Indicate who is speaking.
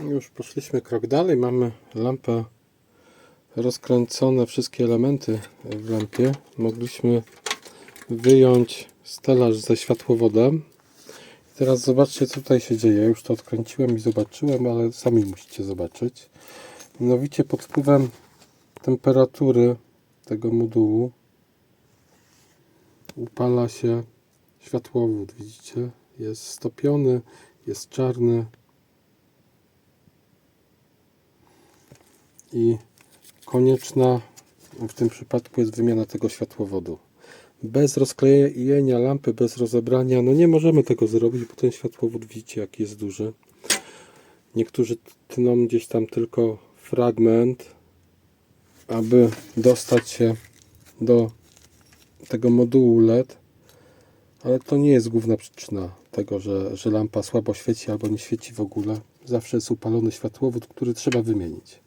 Speaker 1: Już poszliśmy krok dalej. Mamy lampę rozkręcone, wszystkie elementy w lampie. Mogliśmy wyjąć stelaż ze światłowodem. Teraz zobaczcie, co tutaj się dzieje. Już to odkręciłem i zobaczyłem, ale sami musicie zobaczyć. Mianowicie pod wpływem temperatury tego modułu upala się światłowód. Widzicie? Jest stopiony, jest czarny. I konieczna w tym przypadku jest wymiana tego światłowodu. Bez rozklejenia lampy, bez rozebrania, no nie możemy tego zrobić, bo ten światłowód widzicie jaki jest duży. Niektórzy tną gdzieś tam tylko fragment, aby dostać się do tego modułu LED, ale to nie jest główna przyczyna tego, że, że lampa słabo świeci albo nie świeci w ogóle. Zawsze jest upalony światłowód, który trzeba wymienić.